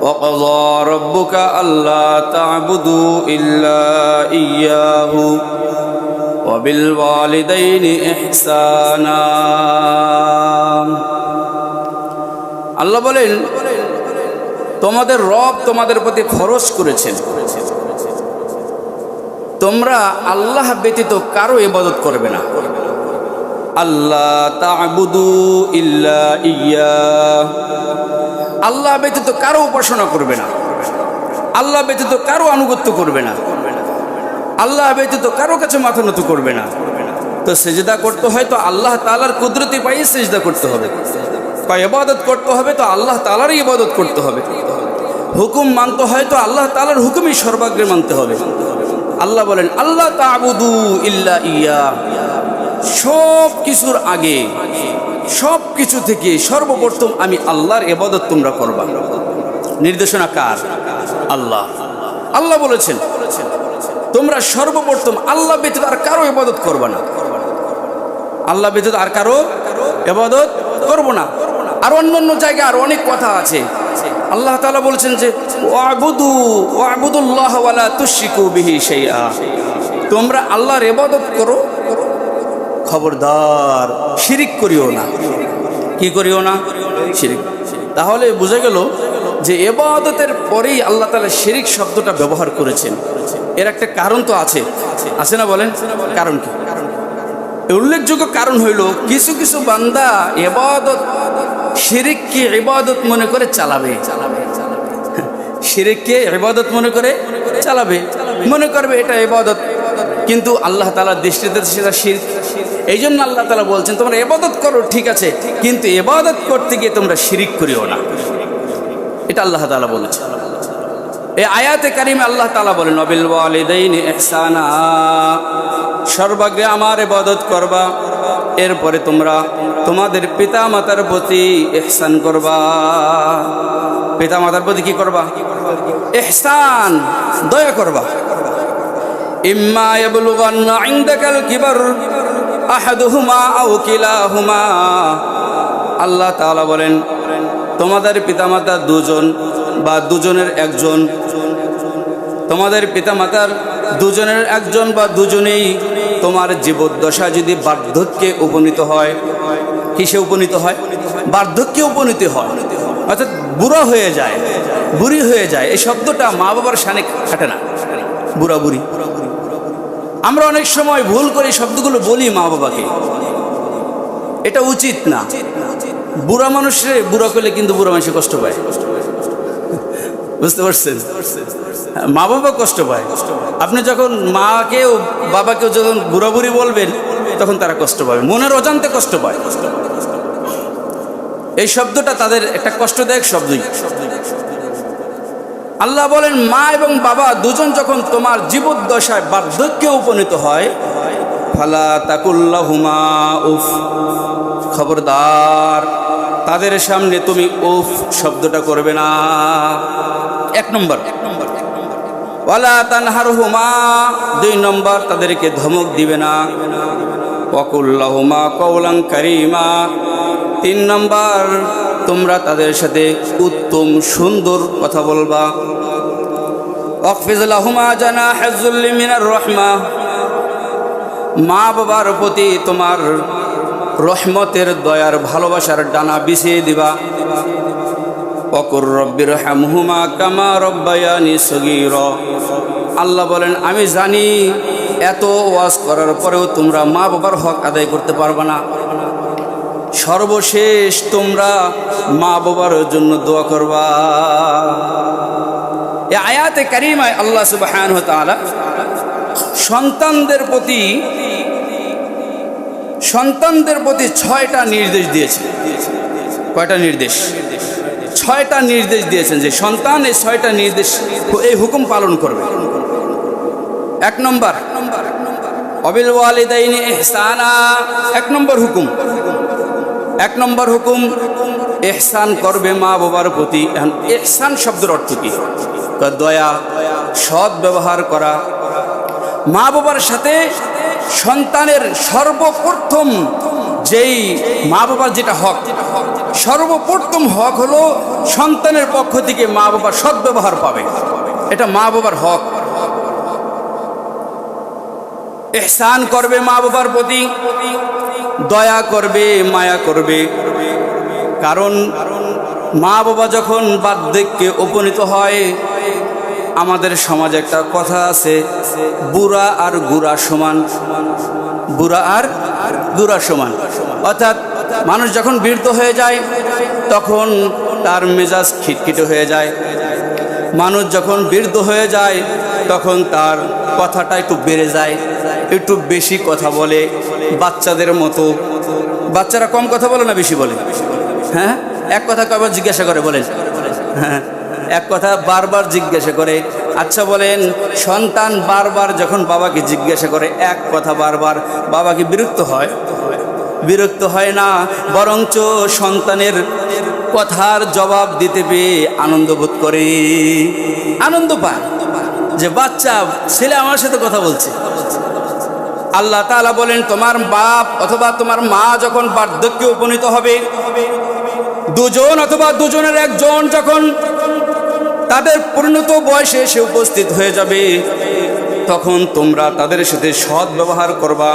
وقضى ربك ألا تعبدوا إلا إياه وبالوالدين إحسانا আল্লাহ বলেন তোমাদের রব তোমাদের প্রতি খরচ করেছেন তোমরা আল্লাহ ব্যতীত কারো ইবাদত করবে না আল্লাহ তাবুদু ইল্লা ইয়া আল্লাহ ব্যতীত কারও উপাসনা করবে না। আল্লাহ ব্যতীত কারও আনুগত্য করবে না। আল্লাহ ব্যতীত কারও কাছে মাথা নত করবে না। তো সেজদা করতে হয় তো আল্লাহ তালার কুদরতি পাইয়ে সেজদা করতে হবে। বা ইবাদত করতে হবে তো আল্লাহ তালারই ইবাদত করতে হবে। হুকুম মানতে হয় তো আল্লাহ তালার হুকুমই সর্বাগ্রে মানতে হবে। আল্লাহ বলেন, আল্লাহ তাবুদু ইল্লা ইয়া। সব কিছুর আগে সব কিছু থেকে সর্বপ্রথম আমি আল্লাহর এবাদত তোমরা করবা। নির্দেশনা কার? আল্লাহ। আল্লাহ বলেছেন, তোমরা সর্বপ্রথম আল্লাহ ব্যতীত আর কারও ইবাদত করবা না। আল্লাহ ব্যতীত আর কারও এবাদত করব না। আর অন্য অন্য জায়গায় আর অনেক কথা আছে। আল্লাহ তাআলা বলছেন যে, ওয়াবুদু, ওয়াবুদুল্লাহ তুশরিকু বিহি শাইআ। তোমরা আল্লাহর এবাদত করো খবরদার শিরিক করিও না। কি করিও না? শিরিক। তাহলে বোঝা গেল যে এবাদতের পরেই আল্লাহ তালা শিরিক শব্দটা ব্যবহার করেছেন। এর একটা কারণ তো আছে। আছে না বলেন? কারণ কি? উল্লেখযোগ্য কারণ হইল কিছু কিছু বান্দা এবাদত শিরিককে ইবাদত মনে করে চালাবে। শিরিককে ইবাদত মনে করে চালাবে। মনে করবে এটা ইবাদত। কিন্তু আল্লাহ তালার দৃষ্টিতে সেটা শিরক। এই জন্য আল্লাহ তালা বলছেন, তোমরা এবাদত করো, ঠিক আছে, কিন্তু এবাদত করতে গিয়ে তোমরা শিরিক করিও না। এটা আল্লাহ তালা বলেছে এই আয়াতে কারিমে আল্লাহ তালা বলেন অবিল ওয়ালিদাইন ইহসানা, সর্বাগ্রে আমার ইবাদত করবা, এরপরে তোমরা তোমাদের পিতা মাতার প্রতি ইহসান করবা। পিতা মাতার প্রতি কি করবা? এহসান দয়া করবা। ইম্মা ইয়াবলুগান্না ইনদাকাল কিবার আল্লাহ বলেন, তোমাদের পিতামাতা দুজন বা দুজনের একজন। তোমাদের পিতামাতার দুজনের একজন বা দুজনেই তোমার জীবদ্দশা যদি বার্ধক্যে উপনীত হয়, কিসে উপনীত হয়? বার্ধক্যে উপনীত হয়। অর্থাৎ বুড়ো হয়ে যায়, বুড়ি হয়ে যায়। এই শব্দটা মা বাবার সানে খাটে না। বুড়া বুড়ি আমরা অনেক সময় ভুল করে শব্দগুলো বলি মা বাবাকে। এটা উচিত না। বুড়া মানুষের বুড়া করলে কিন্তু বুড়া মানুষের কষ্ট পায়। বুঝতে পারছেন? মা বাবা কষ্ট পায়। আপনি যখন মাকেও বাবাকেও যখন বুড়া বুড়ি বলবেন, তখন তারা কষ্ট পাবে। মনের অজান্তে কষ্ট পায়। এই শব্দটা তাদের একটা কষ্টদায়ক শব্দই। আল্লাহ বলেন, মা এবং বাবা দুজন যখন তোমার জীবদ্দশায় বার্ধক্যে উপনীত হয়, ফালা তাকুল্লাহুমা উফ, খবরদার, তাদের সামনে তুমি উফ শব্দটা করবে না। এক নম্বর। ওয়ালা তানহার হুমা দুই নম্বর, তাদেরকে ধমক দিবে না। ওয়াকুল্লাহুমা কৌলাং কারিমা, তিন নম্বর তোমরা তাদের সাথে উত্তম সুন্দর কথা বলবা। অকফিজুল্লাহুমা জানা মিনার রহমা। মা বাবার প্রতি তোমার রহমতের দয়ার ভালোবাসার ডানা বিছিয়ে দিবা। অকুর রব্বির হামহুমা কামা রব্বায়ানি সগির। আল্লাহ বলেন, আমি জানি, এত ওয়াজ করার পরেও তোমরা মা বাবার হক আদায় করতে পারবে না। সর্বশেষ তোমরা মা বাবার জন্য দোয়া করবা। এ আয়াতে কারিমায় আল্লাহ সুবাহ সন্তানদের প্রতি সন্তানদের প্রতি ছয়টা নির্দেশ দিয়েছে কয়টা নির্দেশ? ছয়টা নির্দেশ দিয়েছেন যে সন্তান এই ছয়টা নির্দেশ এই হুকুম পালন করবে। এক নম্বর, অবিল ওয়ালিদাইনি ইহসানা। এক নম্বর হুকুম এক নম্বর হুকুম এহসান করবে মা বাবার প্রতি। এহসান শব্দের অর্থ কি? দয়া, সৎ ব্যবহার করা। মা বাবার সাথে সন্তানের সর্বপ্রথম যেই মা বাবার যেটা হক, সর্বপ্রথম হক হলো সন্তানের পক্ষ থেকে মা বাবার সদ্ব্যবহার পাবে। এটা মা বাবার হক। এহসান করবে মা বাবার প্রতি, দয়া করবে, মায়া করবে। কারণ মা বাবা যখন বার্ধক্যে উপনীত হয়, আমাদের সমাজে একটা কথা আছে, বুড়া আর গুড়া সমান, বুড়া আর গুড়া সমান। অর্থাৎ মানুষ যখন বৃদ্ধ হয়ে যায়, তখন তার মেজাজ খিটখিটে হয়ে যায়। মানুষ যখন বৃদ্ধ হয়ে যায় তখন তার কথাটা একটু বেড়ে যায়, একটু বেশি কথা বলে বাচ্চাদের মতো। বাচ্চারা কম কথা বলে না বেশি বলে? হ্যাঁ? এক কথা কবার জিজ্ঞাসা করে বলেন। হ্যাঁ? এক কথা বারবার জিজ্ঞাসা করে। আচ্ছা বলেন, সন্তান বারবার যখন বাবাকে জিজ্ঞাসা করে, এক কথা বারবার বাবাকে বিরক্ত হয়? বিরক্ত হয় না, বরঞ্চ সন্তানের কথার জবাব দিতে পেয়ে আনন্দ বোধ করে। আনন্দ পায়। যে বাচ্চা, ছেলে আমার সাথে কথা বলছে। আল্লাহ তাআলা বলেন, তোমার বাপ অথবা তোমার মা যখন বার্ধক্যে উপনীত হবে, দুজন অথবা দুজনের একজন যখন তাদের পরিণত বয়সে এসে উপস্থিত হয়ে যাবে, তখন তোমরা তাদের সাথে সৎ ব্যবহার করবা,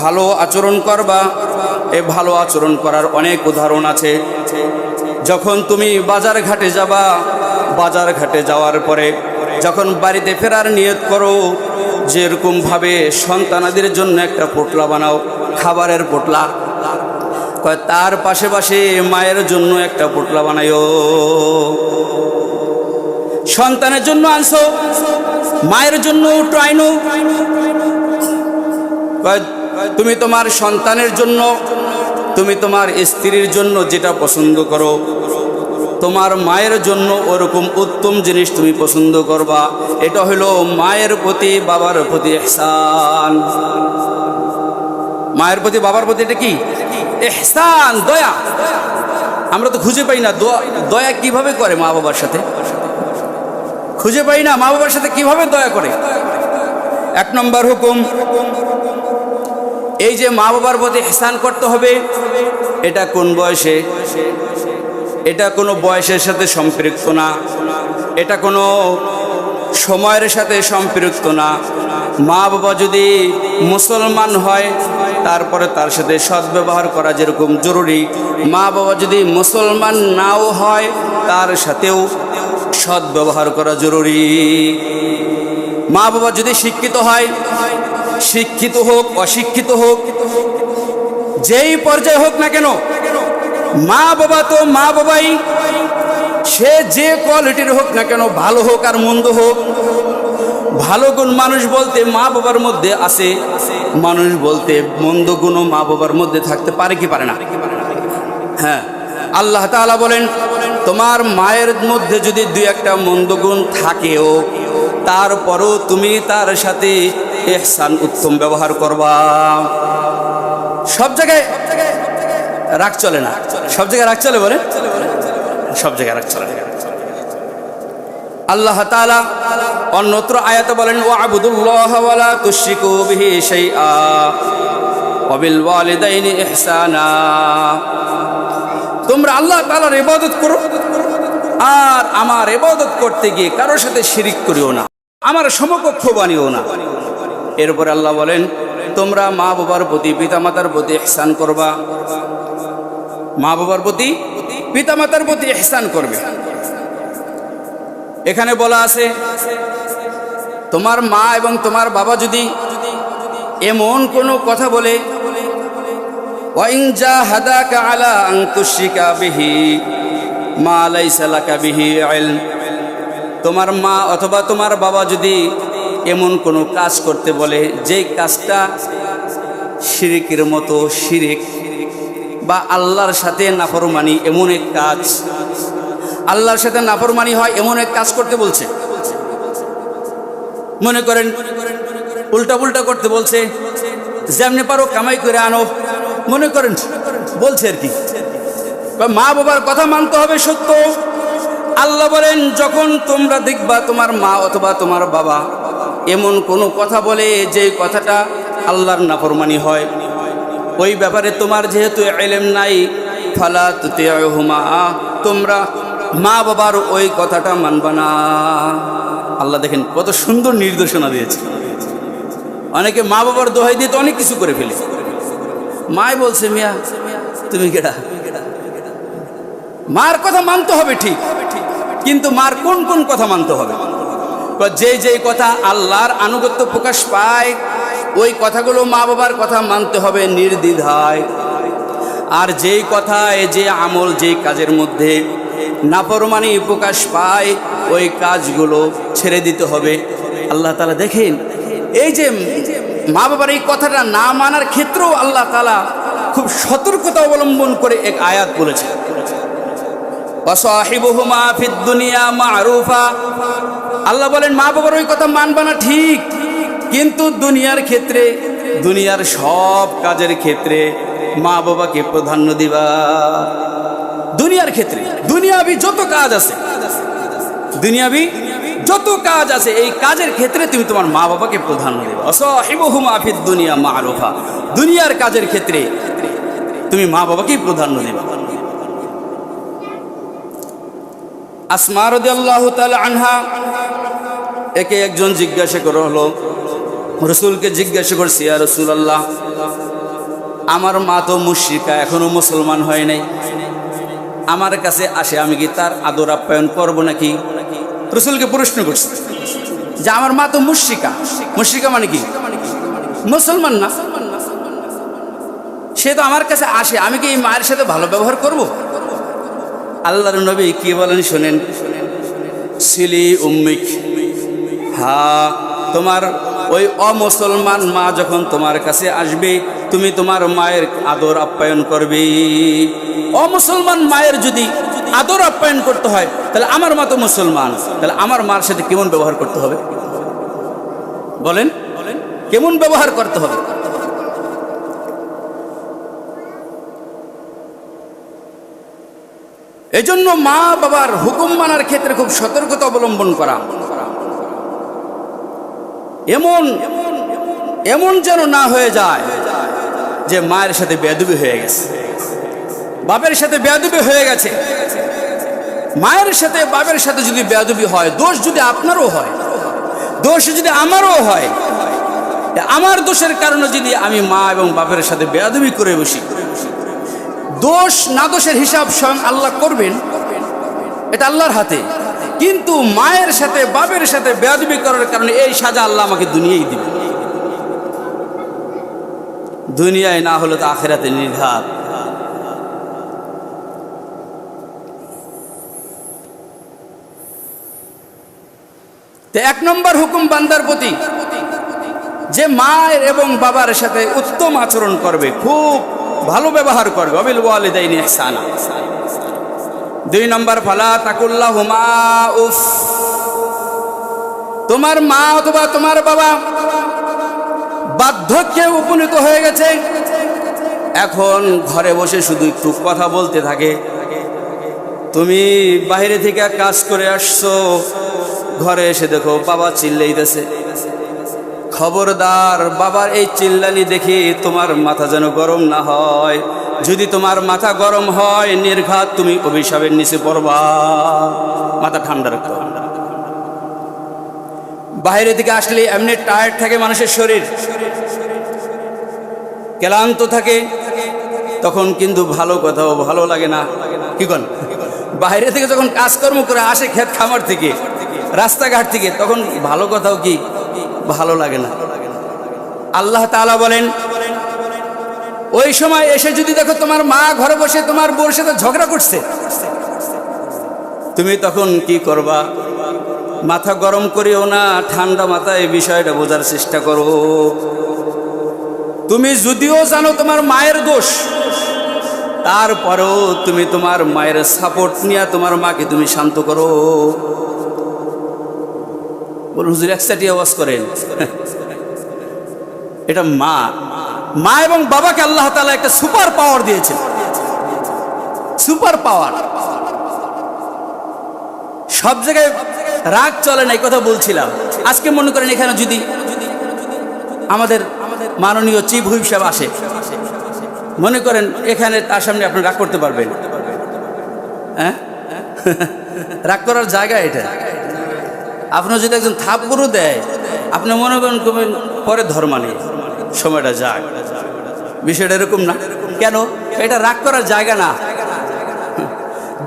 ভালো আচরণ করবা। এ ভালো আচরণ করার অনেক উদাহরণ আছে। যখন তুমি বাজার ঘাটে যাবা, বাজার ঘাটে যাওয়ার পরে যখন বাড়িতে ফেরার নিয়ত করো যেরকমভাবে সন্তানাদের জন্য একটা পোটলা বানাও, খাবারের পোটলা। তার পাশে পাশে মায়ের জন্য একটা পোটলা বানাইও। সন্তানের জন্য আনছো, মায়ের জন্য কয়, তুমি তোমার সন্তানের জন্য, তুমি তোমার স্ত্রীর জন্য যেটা পছন্দ করো, তোমার মায়ের জন্য ওরকম উত্তম জিনিস তুমি পছন্দ করবা, এটা হলো মায়ের প্রতি বাবার প্রতি এহসান মায়ের প্রতি বাবার প্রতি এটা কি? এহসান দয়া। আমরা তো খুঁজে পাই না, দয়া কীভাবে করে মা বাবার সাথে? খুঁজে পাই না, মা বাবার সাথে কীভাবে দয়া করে? এক নম্বর হুকুম, এই যে মা বাবার প্রতি এহসান করতে হবে, এটা কোন বয়সে? এটা কোনো বয়সের সাথে সম্পৃক্ত না। এটা কোনো সময়ের সাথে সম্পৃক্ত না। মা বাবা যদি মুসলমান হয়, তারপরে তার সাথে সদ্ব্যবহার করা যেরকম জরুরি। মা বাবা যদি মুসলমান নাও হয়, তার সাথেও সদ্ব্যবহার করা জরুরি। মা বাবা যদি শিক্ষিত হয়, শিক্ষিত হোক, অশিক্ষিত হোক, যেই পর্যায়ে হোক না কেন, মা বাবা তো মা বাবাই সে যে কোয়ালিটির হোক না কেন, ভালো হোক আর মন্দ হোক, ভালো গুণ মানুষ বলতে মা বাবার মধ্যে আছে, মানুষ বলতে মন্দ গুণও মা বাবার মধ্যে থাকতে পারে কি পারে না? হ্যাঁ আল্লাহ তাআলা বলেন, তোমার মায়ের মধ্যে যদি দুই একটা মন্দ গুণ থাকেও, তারপরও তুমি তার সাথে এহসান উত্তম ব্যবহার করবা। সব জায়গায় রাগ চলে না? সব জায়গায় রাগ চলে বলে সব জায়গায় না। আল্লাহ তাআলা অন্যত্র আয়াতে বলেন ও আবুদুল্লাহ তুশরিকু বিহি শাইআ ওয়া বিল ওয়ালিদাইনি ইহসানা তোমরা আল্লাহ তাআলার ইবাদত করো, আর আমার ইবাদত করতে গিয়ে কারোর সাথে শিরিক করিও না, আমার সমকক্ষ বানিও না এরপরে আল্লাহ বলেন, তোমরা মা বাবার প্রতি, পিতামাতার প্রতি ইহসান করবা মা বাবার প্রতি পিতামাতার প্রতি ইহসান করবে। এখানে বলা আছে, তোমার মা এবং তোমার বাবা যদি এমন কোনো কথা বলে, ওয়াইন জাহাদাকা আলা আন তুশরিকা বিহি, মা লাকা বিহি তোমার মা অথবা তোমার বাবা যদি এমন কোনো কাজ করতে বলে, যেই কাজটা শিরিকের মতো শিরিক বা আল্লাহর সাথে নাফরমানি এমন এক কাজ। আল্লাহর সাথে নাফরমানি হয় এমন এক কাজ করতে বলছে। মনে করেন, উল্টা পুল্টা করতে বলছে, যেমনি পারো কামাই করে আনো। মনে করেন, বলছে আর কি। মা বাবার কথা মানতে হবে সত্য। আল্লাহ বলেন, যখন তোমরা দেখবা তোমার মা অথবা তোমার বাবা এমন কোনো কথা বলে যে কথাটা আল্লাহর নাফরমানি হয় ওই ব্যাপারে তোমার যেহেতু এলেম নাই, ফালা তুতিহুমা তোমরা মা বাবার ওই কথাটা মানবা না। আল্লাহ দেখেন কত সুন্দর নির্দেশনা দিয়েছে। অনেকে মা বাবার দোহাই দিয়ে তো অনেক কিছু করে ফেলে। মায় বলছে, মিয়া, তুমি কেডা মার কথা মানতে হবে ঠিক, কিন্তু মার কোন কোন কথা মানতে হবে? যে যেই কথা আল্লাহর আনুগত্য প্রকাশ পায় ওই কথাগুলো মা বাবার কথা মানতে হবে নির্দ্বিধায়। আর যেই কথায়, যে আমল, যেই কাজের মধ্যে নাফরমানি প্রকাশ পায়, ওই কাজগুলো ছেড়ে দিতে হবে। আল্লাহ তালা দেখেন, এই যে মা বাবার এই কথাটা না মানার ক্ষেত্রেও আল্লাহ তালা খুব সতর্কতা অবলম্বন করে এক আয়াত বলেছে আল্লাহ বলেন, মা বাবার ওই কথা মানবা না ঠিক। কিন্তু দুনিয়ার ক্ষেত্রে, দুনিয়ার সব কাজের ক্ষেত্রে মা বাবাকে প্রাধান্য দিবা। দুনিয়ার ক্ষেত্রে, দুনিয়াবি যত কাজ আছে, দুনিয়াবি যত কাজ আছে, এই কাজের ক্ষেত্রে তুমি তোমার মা বাবাকে প্রাধান্য দেবে। অসহিবহুমা ফিদ দুনিয়া মারুফা। দুনিয়ার কাজের ক্ষেত্রে তুমি মা বাবাকেই প্রাধান্য দেবে। আসমা রদি আল্লাহ আনহা একে একজন জিজ্ঞাসা করা হলো রসুলকে জিজ্ঞাসা করছি আর রসুল আল্লাহ আমার মা তো মুশ্রিকা, এখনও মুসলমান হয় নাই। আমার কাছে আসে, আমি কি তার আদর আপ্যায়ন করব নাকি? রসুলকে প্রশ্ন করছি, যে আমার মা তো মুশ্রিকা মুশ্রিকা মানে কি? মুসলমান না। সে তো আমার কাছে আসে, আমি কি এই মায়ের সাথে ভালো ব্যবহার করব? আল্লাহর নবী কি বলেন শোনেন, সিলি উম্মিক, হা, তোমার ওই অমুসলমান মা যখন তোমার কাছে আসবে, তুমি তোমার মায়ের আদর আপ্যায়ন করবে। অমুসলমান মায়ের যদি আদর আপ্যায়ন করতে হয়, তাহলে আমার মা তো মুসলমান, তাহলে আমার মার সাথে কেমন ব্যবহার করতে হবে? বলেন, কেমন ব্যবহার করতে হবে? এজন্য মা বাবার হুকুম মানার ক্ষেত্রে খুব সতর্কতা অবলম্বন করা। এমন এমন যেন না হয়ে যায় যে মায়ের সাথে বেদবি হয়ে গেছে। বাপের সাথে বেদবি হয়ে গেছে। মায়ের সাথে, বাপের সাথে যদি বেদবি হয়, দোষ যদি আপনারও হয়, দোষ যদি আমারও হয় আমার দোষের কারণে যদি আমি মা এবং বাপের সাথে বেয়াদবি করে বসি, দোষ না দোষের হিসাব স্বয়ং আল্লাহ করবেন, এটা আল্লাহর হাতে। কিন্তু মায়ের সাথে, বাপের সাথে বেয়াদবি করার কারণে এই সাজা আল্লাহ আমাকে দুনিয়াই দিবে দুনিয়ায় না হলে তো আখেরাতে নির্ঘাত। এক নম্বর হুকুম বান্দার প্রতি, যে মায়ের এবং বাবার সাথে উত্তম আচরণ করবে, খুব ভালো ব্যবহার করবে। অবিল ওয়ালিদাইনি ইহসানা। দুই নম্বর, ফালা তাকুল্লাহ হুমা উফ। তোমার মা অথবা তোমার বাবা বার্ধক্যে উপনীত হয়ে গেছে। এখন ঘরে বসে শুধু একটু কথা বলতে থাকে। তুমি বাইরে থেকে কাজ করে আসছো, ঘরে এসে দেখো বাবা চিল্লাইতেছে। খবরদার বাবার এই চিল্লানি দেখি তোমার মাথা যেন গরম না হয়। যদি তোমার মাথা গরম হয়, নির্ঘাত তুমি অভিশাপের নিচে পড়বা। মাথা ঠান্ডা রাখতে বাইরে থেকে আসলে এমনি টায়ার্ড থাকে মানুষের শরীর। ক্লান্ত থাকে, তখন কিন্তু ভালো কথাও ভালো লাগে না। কি কন? বাইরে থেকে যখন কাজকর্ম করে আসে ক্ষেত খামার থেকে, রাস্তাঘাট থেকে, তখন ভালো কথাও কি? ভালো লাগে না। আল্লাহ তাআলা বলেন ওই সময় এসে যদি দেখো তোমার মা ঘরে বসে তোমার বোর সাথে ঝগড়া করছে, তুমি তখন কি করবা? মাথা গরম করিও না, ঠান্ডা মাথায় এই বিষয়টা বোঝার চেষ্টা করো। তুমি যদিও জানো তোমার মায়ের দোষ, তারপরেও তুমি তোমার মায়ের সাপোর্ট নিয়ে তোমার মাকে তুমি শান্ত করো। বলুন, হুজুর একসাথে আওয়াজ করেন। এটা মা। মা এবং বাবাকে আল্লাহ তালা একটা সুপার পাওয়ার দিয়েছেন। Super power. সব জায়গায় রাগ চলে না, এই কথা বলছিলাম। আজকে মনে করেন এখানে যদি আমাদের মাননীয় চিফ হুইপ সাহেব আসে, মনে করেন এখানে তার সামনে আপনি রাগ করতে পারবেন। হ্যাঁ? রাগ করার জায়গা এটা। আপনার যদি একজন থাপ থাপগুরু দেয়, আপনি মনে করেন পরে ধর্মানি সময়টা যাক। বিষয়টা এরকম না। কেন? এটা রাগ করার জায়গা না।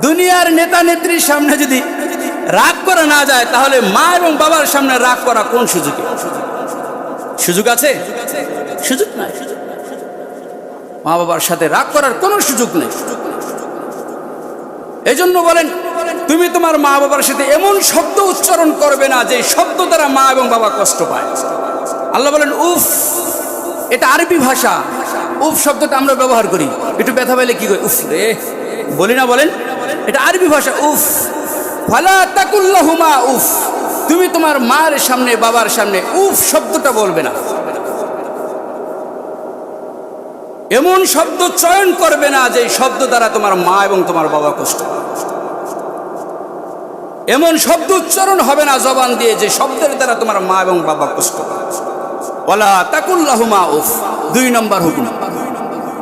দুনিয়ার নেতা নেত্রীর সামনে যদি রাগ করা না যায়, তাহলে মা এবং বাবার সামনে রাগ করা কোন সুযোগে? সুযোগ আছে? সুযোগ নাই। মা বাবার সাথে রাগ করার কোনো সুযোগ নেই। এই জন্য বলেন, তুমি তোমার মা বাবার সাথে এমন শব্দ উচ্চারণ করবে না, যে শব্দ দ্বারা মা এবং বাবা কষ্ট পায়। আল্লাহ বলেন, উফ, এটা আরবি ভাষা। উফ শব্দটা আমরা ব্যবহার করি। একটু ব্যথা পাইলে কি করি? উফ রে, বলি না বলেন? এটা আরবি ভাষা, উফ। ফালা তাকুল্লাহুমা, উফ। তুমি তোমার মার সামনে, বাবার সামনে উফ শব্দটা বলবে না। এমন শব্দ চয়ন করবে না যে শব্দ দ্বারা তোমার মা এবং তোমার বাবা কষ্ট এমন শব্দ উচ্চারণ হবে না জবান দিয়ে যে শব্দের দ্বারা তোমার মা এবং বাবা কষ্ট। ওলা তাকুল্লাহুমা, উফ। দুই নম্বর হুকুম।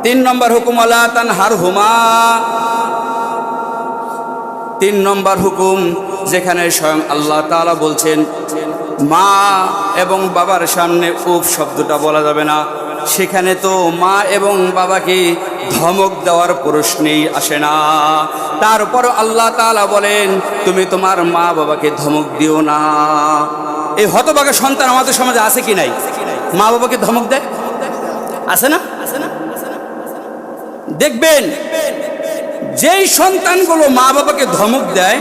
তিন নম্বর হুকুম ওলা তান হার হুমা। তিন নম্বর হুকুম, যেখানে স্বয়ং আল্লাহ তাআলা বলছেন, মা এবং বাবার সামনে উফ শব্দটা বলা যাবে না। সেখানে তো মা এবং বাবাকে ধমক দেওয়ার প্রশ্নেই আসে না। তারপর আল্লাহ তালা বলেন, তুমি তোমার মা বাবাকে ধমক দিও না। এই হতভাগা সন্তান আমাদের সমাজে আছে কি নাই? মা বাবাকে ধমক দেয়? আছে না? দেখবেন, যেই সন্তানগুলো মা বাবাকে ধমক দেয়,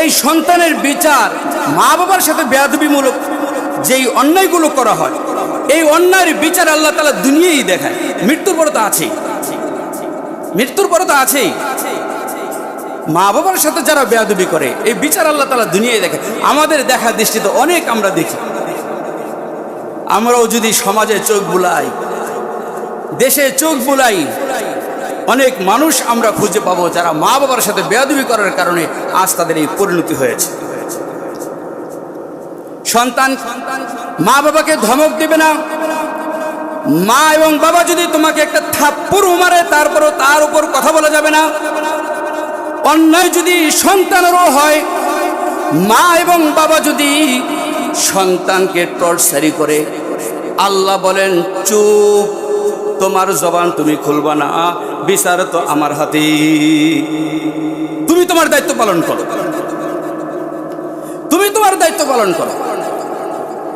এই সন্তানের বিচার মা বাবার সাথে বেয়াদবিমূলক যেই অন্যায়গুলো করা হয়, এই অন্যায়ের বিচার আল্লাহ তালা দুনিয়াই দেখায়। মৃত্যুর পরে তো আছেই। মৃত্যুর পরে তো আছেই। মা বাবার সাথে যারা বেয়াদবি করে, এই বিচার আল্লাহ তালা দুনিয়ায় দেখে আমাদের দেখা দৃষ্টিতে অনেক আমরা দেখি। আমরাও যদি সমাজে চোখ বুলাই দেশে চোখ বুলাই অনেক মানুষ আমরা খুঁজে পাবো যারা মা বাবার সাথে বেয়াদবি করার কারণে আজ তাদের এই পরিণতি হয়েছে। সন্তান, মা বাবাকে ধমক দেবে না। মা এবং বাবা যদি তোমাকে একটা থাপ্পড় মারে, তারপরও তার উপর কথা বলা যাবে না। অন্যায় যদি সন্তানেরও হয়, মা এবং বাবা যদি সন্তানকে টর্চারি করে, আল্লাহ বলেন, চুপ তোমার জবান তুমি খুলবা না, বিচার তো আমার হাতে। তুমি তোমার দায়িত্ব পালন করো। তুমি তোমার দায়িত্ব পালন করো।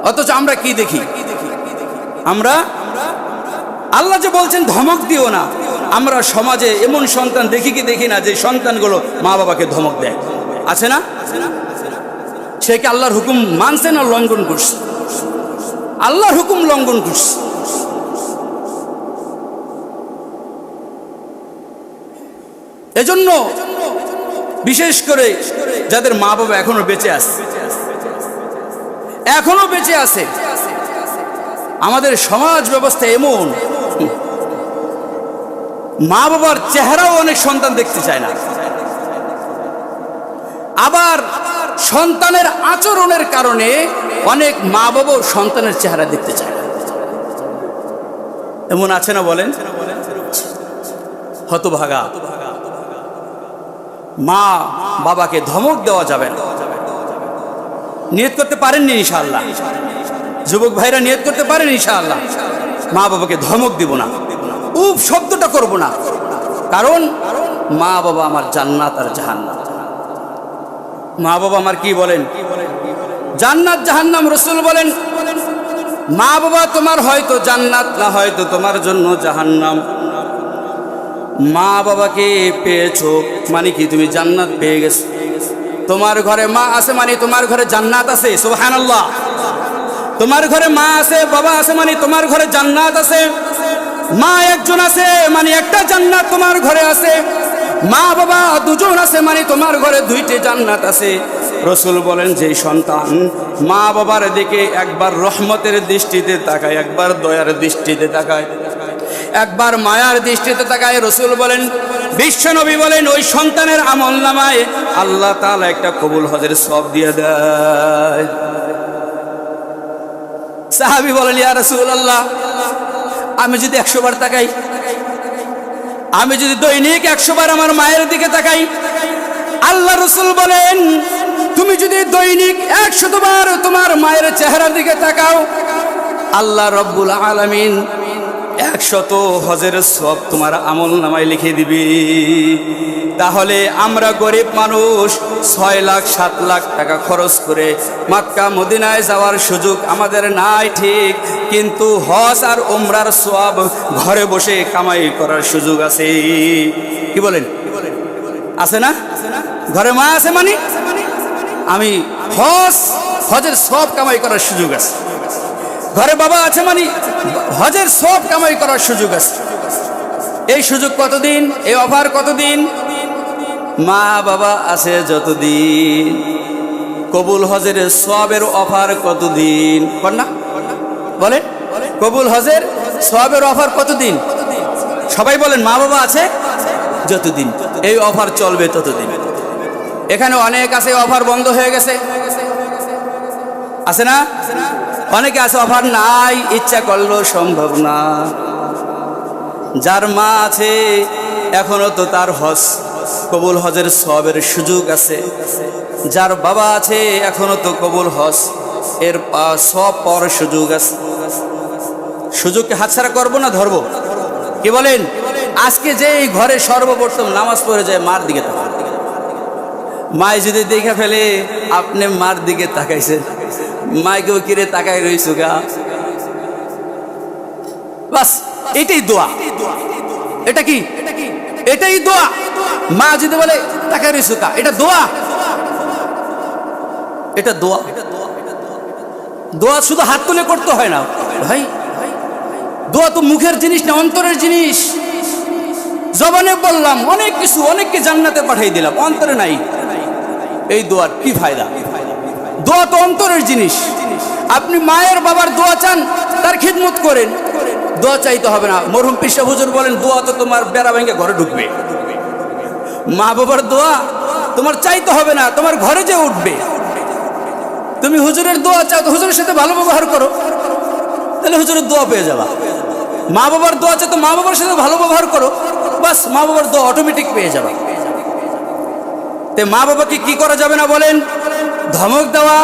অথচ আমরা কি দেখি? আমরা, আল্লাহ যে বলছেন, ধমক দিও না। আমরা সমাজে এমন সন্তান দেখি কি দেখি না, যে সন্তানগুলো মা বাবাকে ধমক দেয়। আছে না? সে কি আল্লাহর হুকুম মানছে না লঙ্ঘন করছে? আল্লাহর হুকুম লঙ্ঘন করছে। এজন্য বিশেষ করে যাদের মা বাবা এখনও বেঁচে আছে, এখনও বেঁচে আছে, আমাদের সমাজ ব্যবস্থা এমন। মা বাবার চেহারাও অনেক সন্তান দেখতে চায় না। আবার সন্তানের আচরণের কারণে অনেক মা বাবাও সন্তানের চেহারা দেখতে চায় না। এমন আছে না বলেন? হতভাগা। মা বাবাকে ধমক দেওয়া যাবে না। নিয়ত করতে পারেননি ইনশাআল্লাহ। যুবক ভাইরা নিয়ত করতে পারেন ইনশাআল্লাহ। মা বাবাকে ধমক দিব না। উপ শব্দটা করব না। কারণ মা বাবা আমার জান্নাত আর জাহান্নাম। মা বাবা আমার কি বলেন? জান্নাত, জাহান্নাম রসুল বলেন, মা বাবা, তোমার হয়তো জান্নাত, না হয়তো তোমার জন্য জাহান্নাম। মা বাবাকে পেয়েছ? মানে কি, তুমি জান্নাত পেয়ে গেছো? তোমার ঘরে মা আছে মানে তোমার ঘরে জান্নাত আছে? সুবহানাল্লাহ। তোমার ঘরে মা আছে, বাবা আছে মানে তোমার ঘরে জান্নাত আছে। মা একজন আছে মানে একটা জান্নাত তোমার ঘরে আছে। মা বাবা দুজন আছে মানে তোমার ঘরে দুইটি জান্নাত আছে। রসুল বলেন যে সন্তান মা বাবার দিকে একবার রহমতের দৃষ্টিতে তাকায়, একবার দয়ার দৃষ্টিতে তাকায়। একবার মায়ার দৃষ্টিতে তাকায় রসুল বলেন বিশ্বনবী বলেন, ওই সন্তানের আমল নামায় আল্লাহ তালা একটা কবুল হজের সব দিয়ে দেয়। সাহাবি বলেন, ইয়া রসুল আল্লাহ আমি যদি একশো বার তাকাই, আমি যদি দৈনিক একশো বার আমার মায়ের দিকে তাকাই, আল্লাহ রসুল বলেন, তুমি যদি দৈনিক একশতবার তোমার মায়ের চেহারার দিকে তাকাও, আল্লাহ রব্বুল আলামিন একশত হজের সব তোমার আমল নামায় লিখে দিবি। তাহলে আমরা গরিব মানুষ, ছয় লাখ, সাত লাখ টাকা খরচ করে মাক্কা মদিনায় যাওয়ার সুযোগ আমাদের নাই ঠিক। কিন্তু হজ আর ওমরার সব ঘরে বসে কামাই করার সুযোগ আছে। কি বলেন? আছে না? ঘরে মা আছে মানে? আমি হজ, হজের সব কামাই করার সুযোগ আছে। ঘরে বাবা আছে মানে হজের সব কামাই করার সুযোগ আছে। এই সুযোগ কতদিন? এই অফার কতদিন? মা বাবা আছে যতদিন। কবুল হজের সবের অফার কতদিন? না। বলেন। কবুল হজের সবের অফার কতদিন? সবাই বলেন, মা বাবা আছে যতদিন। এই অফার চলবে ততদিন। এখানে অনেক আছে, অফার বন্ধ হয়ে গেছে। আছে না? অনেকে আছে, অফার নাই, ইচ্ছা করলেও সম্ভব না। যার মা আছে, এখনও তো তার হজ, কবুল হজের সবের সুযোগ আছে। যার বাবা আছে, এখনও তো কবুল হজ, এর সব পর সুযোগ আছে। সুযোগকে হাতছাড়া করব না, ধরবো? কি বলেন? আজকে যে এই ঘরে সর্বপ্রথম নামাজ পড়ে যায়, মার দিকে তাকান মায় যদি দেখে ফেলে, আপনি মার দিকে তাকাইছেন। মাইকেও কিরে তাকাই রইছো গা? বাস, এটাই দোয়া। এটা কি? এটাই দোয়া। মা যদি বলে তাকাই রইছো কা এটা দোয়া। এটা দোয়া। দোয়া শুধু হাত তুলে করতে হয় না। ভাই, দোয়া তো মুখের জিনিস না, অন্তরের জিনিস। জবানে বললাম, অনেক কিছু, অনেককে জান্নাতে পাঠিয়ে দিলাম, অন্তরে নাই। এই দোয়ার কি ফায়দা? দোয়া তো অন্তরের জিনিস। আপনি মায়ের বাবার দোয়া চান, তার খিদমত করেন। দোয়া চাইতে হবে না। মরহুম পিসা হুজুর বলেন, দোয়া তো তোমার বেড়া ভেঙে ঘরে ঢুকবে। মা বাবার দোয়া তোমার চাইতে হবে না, তোমার ঘরে যে উঠবে। তুমি হুজুরের দোয়া চাও তো হুজুরের সাথে ভালো ব্যবহার করো। তাহলে হুজুরের দোয়া পেয়ে যাবা। মা বাবার দোয়া চাও তো মা বাবার সাথে ভালো ব্যবহার করো। বাস মা বাবার দোয়া অটোমেটিক পেয়ে যাবা। তে মা বাবাকে কি করা যাবে না বলেন? ধমক দেওয়া,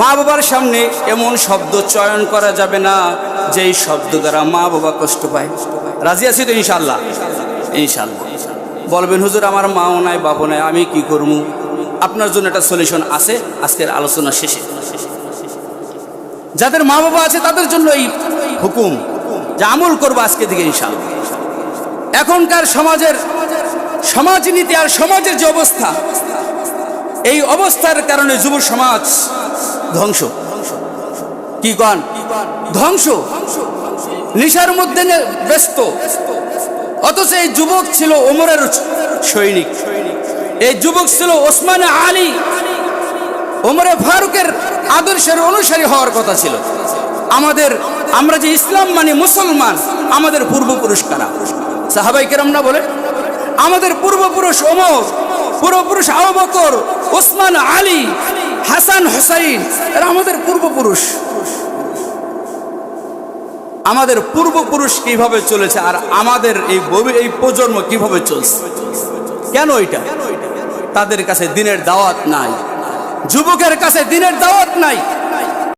মা বাবার সামনে এমন শব্দ চয়ন করা যাবে না, যেই শব্দ দ্বারা মা বাবা কষ্ট পায়। রাজি আছি তো ইনশাল্লাহ ইনশাল্লাহ বলবেন, হুজুর, আমার মাও নাই বাবু নাই, আমি কি করব? আপনার জন্য একটা সলিউশন আছে, আজকের আলোচনা শেষে। যাদের মা বাবা আছে, তাদের জন্য এই হুকুম, যে আমল করব আজকে দিকে ইনশাল্লাহ এখনকার সমাজের সমাজনীতি আর সমাজের যে অবস্থা এই অবস্থার কারণে যুব সমাজ ধ্বংস। কি কন? ধ্বংস। নিশার মধ্যে ব্যস্ত, অথচ এই যুবক ছিল ওমরের সৈনিক। এই যুবক ছিল ওসমান আলী। ওমরে ফারুকের আদর্শের অনুসারী হওয়ার কথা ছিল। আমাদের, আমরা যে ইসলাম মানে মুসলমান, আমাদের পূর্বপুরুষ কারা? সাহাবাই কেরম না বলে, আমাদের পূর্বপুরুষ ওমর, পূর্বপুরুষ আবু বকর ওসমান আলী, হাসান হুসাইন, এরা আমাদের পূর্বপুরুষ। আমাদের পূর্বপুরুষ কীভাবে চলেছে আর আমাদের এই এই প্রজন্ম কীভাবে চলছে? কেন এটা? তাদের কাছে দিনের দাওয়াত নাই। যুবকের কাছে দিনের দাওয়াত নাই।